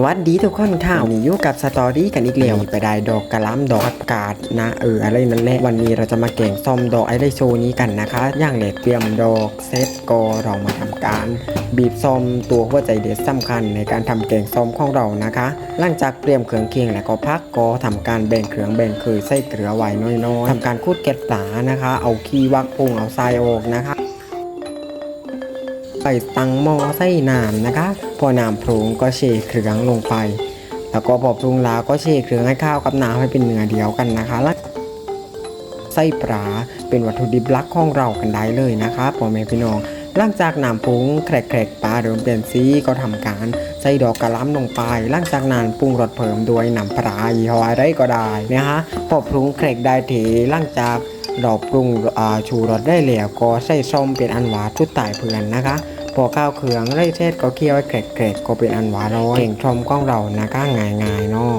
สวัสดีทุกคนค่ะวันนี้อยู่กับสตอรี่กันอีกแล้วไปได้ดอกกระล้ำดอกอากาศนะเอออะไรนั่นแหละวันนี้เราจะมาแกงส้มดอกไอไดโชนี้กันนะคะ อย่างแรกเตรียมดอกเซตก็เรามาทำการ บีบส้มตัวหัวใจเด็ดสำคัญในการทำแกงส้มของเรานะคะ หลังจากเตรียมเครื่องเคียงแล้วก็พักก็ทำการแบ่งเครื่องแบ่งคือใส่เกลือไว้น้อยๆทำการคูดเกล็ดปลานะคะ เอาขี้วักพุงเอาทรายออกนะคะ ไปตั้งหม้อใส่น้ำนะคะ พอน้ำปรุงก็เชเครื่องลงไป แล้วก็พอปรุงแล้วก็เชเครื่องให้ข้าวกับน้ำให้เป็นเนื้อเดียวกันนะคะแล้วไส้ปลาเป็นวัตถุดิบหลักของเรากันได้เลยนะคะพ่อแม่พี่น้องหลังจากน้ำปรุงแครกๆปลาเริ่มเปลี่ยนสีก็ทำการใส่ดอกกระล้ำลงไปหลังจากนั้นปรุงรสเพิ่มด้วยน้ำปลายี่ห้ออะไรก็ได้นะคะพอปรุงแครกได้เทหลังจากดอกปรุงชูรสได้แล้วก็ใส่ส้มเป็นอันหวานชุดตายเพื่อนนะคะ พอข้าวเขืองไร่เทศก็เคี่ยวให้แกรกๆก็เป็นอันหวานร้อยเก่งชมของเรานะคะง่ายๆเนาะ